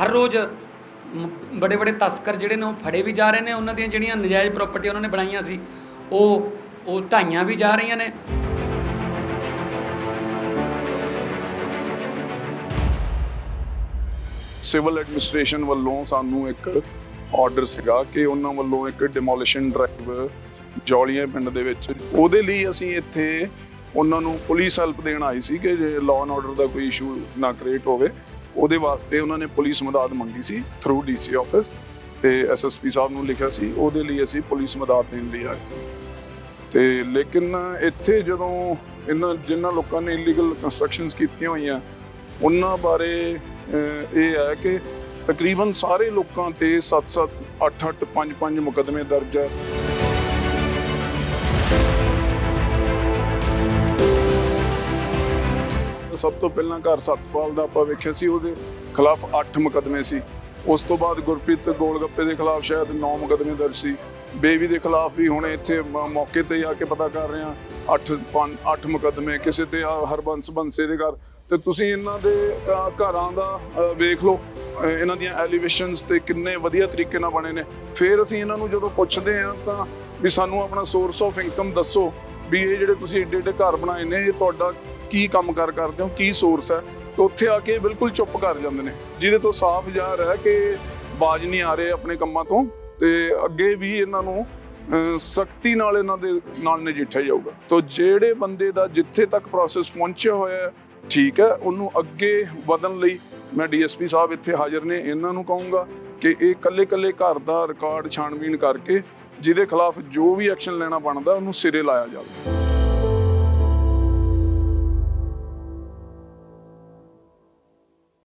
ਹਰ ਰੋਜ਼ ਬੜੇ ਬੜੇ ਤਸਕਰ ਜਿਹੜੇ ਨੇ ਉਹ ਫੜੇ ਵੀ ਜਾ ਰਹੇ ਨੇ, ਉਹਨਾਂ ਦੀਆਂ ਜਿਹੜੀਆਂ ਨਜਾਇਜ਼ ਪ੍ਰਾਪਰਟੀ ਉਹਨਾਂ ਨੇ ਬਣਾਈਆਂ ਸੀ, ਉਹ ਉਹ ਢਾਈਆਂ ਵੀ ਜਾ ਰਹੀਆਂ ਨੇ। ਸਿਵਲ ਐਡਮਿਨਿਸਟ੍ਰੇਸ਼ਨ ਵੱਲੋਂ ਸਾਨੂੰ ਇੱਕ ਆਰਡਰ ਸੀਗਾ ਕਿ ਉਹਨਾਂ ਵੱਲੋਂ ਇੱਕ ਡਿਮੋਲੀਸ਼ਨ ਡਰਾਈਵ ਜੌਲੀਆਂ ਪਿੰਡ ਦੇ ਵਿੱਚ, ਉਹਦੇ ਲਈ ਅਸੀਂ ਇੱਥੇ ਉਹਨਾਂ ਨੂੰ ਪੁਲਿਸ ਹੈਲਪ ਦੇਣ ਆਈ ਸੀ ਕਿ ਜੇ ਲਾਅ ਐਂਡ ਆਰਡਰ ਦਾ ਕੋਈ ਇਸ਼ੂ ਨਾ ਕ੍ਰੀਏਟ ਹੋਵੇ। ਉਹਦੇ ਵਾਸਤੇ ਉਹਨਾਂ ਨੇ ਪੁਲਿਸ ਮਦਦ ਮੰਗੀ ਸੀ ਥਰੂ ਡੀਸੀ ਆਫਿਸ ਤੇ ਐਸਐਸਪੀ ਸਾਹਿਬ ਨੂੰ ਲਿਖਿਆ ਸੀ, ਉਹਦੇ ਲਈ ਅਸੀਂ ਪੁਲਿਸ ਮਦਦ ਦੇਣ ਲਈ ਆਏ ਸੀ। ਤੇ ਲੇਕਿਨ ਇੱਥੇ ਜਦੋਂ ਇਹਨਾਂ ਜਿਨ੍ਹਾਂ ਲੋਕਾਂ ਨੇ ਇਲੀਗਲ ਕੰਸਟਰਕਸ਼ਨਸ ਕੀਤੀਆਂ ਹੋਈਆਂ, ਉਹਨਾਂ ਬਾਰੇ ਇਹ ਹੈ ਕਿ ਤਕਰੀਬਨ ਸਾਰੇ ਲੋਕਾਂ ਤੇ 7-7 8-8 5-5 ਮੁਕਦਮੇ ਦਰਜ ਹੈ। ਸਭ ਤੋਂ ਪਹਿਲਾਂ ਘਰ ਸਤਪਾਲ ਦਾ ਆਪਾਂ ਵੇਖਿਆ ਸੀ, ਉਹਦੇ ਖਿਲਾਫ 8 ਮੁਕਦਮੇ ਸੀ। ਉਸ ਤੋਂ ਬਾਅਦ ਗੁਰਪ੍ਰੀਤ ਗੋਲਗੱਪੇ ਦੇ ਖਿਲਾਫ ਸ਼ਾਇਦ 9 ਮੁਕਦਮੇ ਦਰਜ ਸੀ। ਬੇਬੀ ਦੇ ਖਿਲਾਫ ਵੀ ਹੁਣ ਇੱਥੇ ਮ- ਮੌਕੇ ਤੇ ਆ ਕੇ ਪਤਾ ਕਰ ਰਹੇ ਆ 8 8 ਮੁਕਦਮੇ, ਕਿਸੇ ਤੇ ਆ ਹਰਬੰਸ ਬੰਸੇ ਦੇ ਘਰ। ਤੇ ਤੁਸੀਂ ਇਹਨਾਂ ਦੇ ਘਰਾਂ ਦਾ ਵੇਖ ਲਓ ਇਹਨਾਂ ਦੀਆਂ ਐਲੀਵੇਸ਼ਨਸ ਤੇ ਕਿੰਨੇ ਵਧੀਆ ਤਰੀਕੇ ਨਾਲ ਬਣੇ ਨੇ। ਫਿਰ ਅਸੀਂ ਇਹਨਾਂ ਨੂੰ ਜਦੋਂ ਪੁੱਛਦੇ ਆ ਤਾਂ ਵੀ ਸਾਨੂੰ ਆਪਣਾ ਸੋਰਸ ਆਫ ਇਨਕਮ ਦੱਸੋ ਵੀ ਇਹ ਜਿਹੜੇ ਤੁਸੀਂ ਏਡੇ ਏਡੇ ਘਰ ਬਣਾਏ ਨੇ, ਇਹ ਤੁਹਾਡਾ ਕੀ ਕੰਮ ਕਾਰ ਕਰਦੇ ਹੋ, ਕੀ ਸੋਰਸ ਹੈ, ਤੇ ਉੱਥੇ ਆ ਕੇ ਬਿਲਕੁਲ ਚੁੱਪ ਕਰ ਜਾਂਦੇ ਨੇ। ਜਿਹਦੇ ਤੋਂ ਸਾਫ਼ ਜ਼ਾਹਰ ਹੈ ਕਿ ਬਾਜ ਨਹੀਂ ਆ ਰਹੇ ਆਪਣੇ ਕੰਮਾਂ ਤੋਂ, ਤੇ ਅੱਗੇ ਵੀ ਇਹਨਾਂ ਨੂੰ ਸਖਤੀ ਨਾਲ ਇਹਨਾਂ ਦੇ ਨਾਲ ਨਜਿੱਠਿਆ ਜਾਊਗਾ। ਤੋਂ ਜਿਹੜੇ ਬੰਦੇ ਦਾ ਜਿੱਥੇ ਤੱਕ ਪ੍ਰੋਸੈਸ ਪਹੁੰਚਿਆ ਹੋਇਆ ਠੀਕ ਹੈ, ਉਹਨੂੰ ਅੱਗੇ ਵਧਣ ਲਈ ਮੈਂ ਡੀਐਸਪੀ ਸਾਹਿਬ ਇੱਥੇ ਹਾਜ਼ਰ ਨੇ। ਇਹਨਾਂ ਨੂੰ ਕਹੂੰਗਾ ਕਿ ਇਹ ਕੱਲੇ ਕੱਲੇ ਘਰ ਦਾ ਰਿਕਾਰਡ ਛਾਣਬੀਣ ਕਰਕੇ ਜਿਹਦੇ ਖਿਲਾਫ ਜੋ ਵੀ ਐਕਸ਼ਨ ਲੈਣਾ ਬਣਦਾ, ਉਹਨੂੰ ਸਿਰੇ ਲਾਇਆ ਜਾਵੇ।